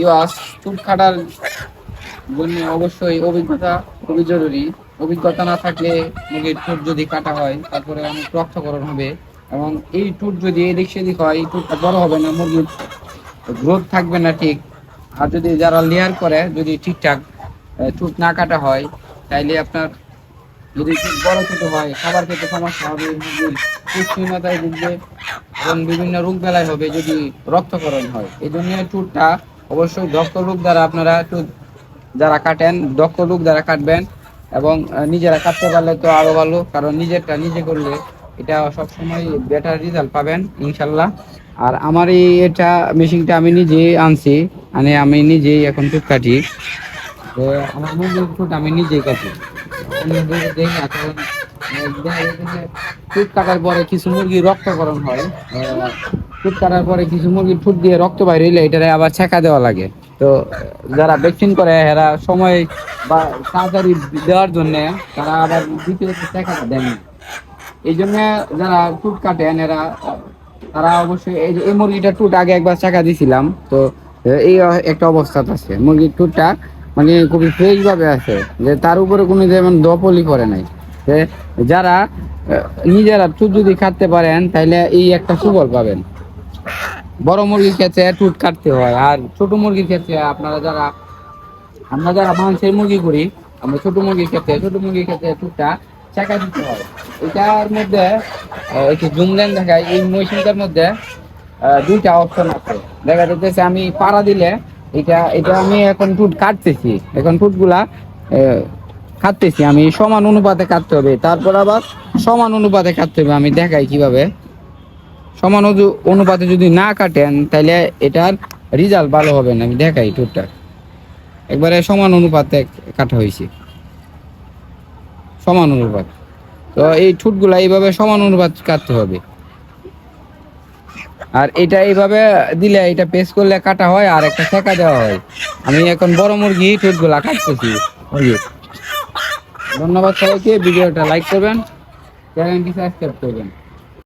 ইয়াস চুট কাটার জন্য অবশ্যই অভিজ্ঞতা খুবই জরুরি। অভিজ্ঞতা না থাকলে মুরগির টুট যদি কাটা হয়, তারপরে অনেক রক্তকরণ হবে। এবং এই টুট যদি এদিক সেদিক হয়, এই টুটটা বড় হবে না মুরগির গ্রোথ থাকবে না ঠিক। আর যদি যারা লেয়ার করে, যদি ঠিকঠাক টুট না কাটা হয়, তাইলে আপনার যদি খুব বড় ছোট হয়, খাবার খেতে সমস্যা হবে পুষ্টিহীনতায় ভুগবে এবং বিভিন্ন রোগ বেলায় হবে যদি রক্তকরণ হয়। এই জন্য টুটটা অবশ্যই দক্ষ লোক দ্বারা আপনারা একটু যারা কাটেন, দক্ষ লোক দ্বারা কাটবেন এবং নিজেরা কাটতে পারলে তো আরও ভালো, কারণ নিজেরটা নিজে করলে এটা সবসময় বেটার রেজাল্ট পাবেন, ইনশাল্লাহ। আর আমার এই এটা মেশিনটা আমি নিজে আনছি মানে আমি নিজেই এখন টুট কাটি। তো আমার মুরগির টুট আমি নিজেই কাটি। দেখি কাটার পরে কিছু মুরগি রক্তকরণ হয়। টুট কাটার পরে কিছু মুরগি ঠুট দিয়ে রক্ত বাইরে হইলে এটারে আবার ছেঁকা দেওয়া লাগে। তো যারা ভ্যাকসিন করে, এরা সময় বা তাড়াতাড়ি দেওয়ার জন্য তারা আবার দ্বিতীয় ছেঁকাটা দেন এই জন্য যারা টুট কাটেন, এরা, তারা অবশ্যই এই যে, এই মুরগিটা টুট আগে একবার চাকা দিছিলাম, তো এই একটা অবস্থা আছে। মুরগির টুটটা মানে খুবই ফ্রেশ ভাবে আছে, যে তার উপরে কোনো যেমন দপলি পড়ে নাই। যারা নিজেরা টুট যদি কাটতে পারেন তাহলে এই একটা সুফল পাবেন। বড় মুরগির ক্ষেত্রে টুট কাটতে হয়। আর ছোট মুরগির ক্ষেত্রে আপনারা যারা আমরা যারা মাংসের মুরগি করি, আমরা ছোট মুরগির ক্ষেত্রে ছোট মুরগির ক্ষেত্রে টুকটা চাকা দিতে হয়। এটার মধ্যে একটু জুম দেন দেখায় এই মেশিনটার মধ্যে দুইটা অপশন আছে। দেখা যাচ্ছে আমি পাড়া দিলে এটা এটা আমি এখন টুট কাটতেছি। এখন টুটগুলা কাটতেছি। আমি সমান অনুপাতে কাটতে হবে। তারপর আবার সমান অনুপাতে কাটতে হবে। আমি দেখাই কীভাবে। সমান অনু- অনুপাতে যদি না কাটেন তাহলে এটার রেজাল্ট ভালো হবে না। আমি দেখাই টুটটা একবারে সমান অনুপাতে কাটা হয়েছে। সমান অনুপাত। তো এই ঠুটগুলা এইভাবে সমান অনুপাত কাটতে হবে। আর এটা এইভাবে দিলে এটা পেস্ট করলে কাটা হয়, আর একটা শেখা দেওয়া হয়। আমি এখন বড় মুরগি ঠুটগুলা কাটতেছি। ধন্যবাদ সবাইকে। ভিডিওটা লাইক করবেন। চ্যানেলটি সাবস্ক্রাইব করবেন।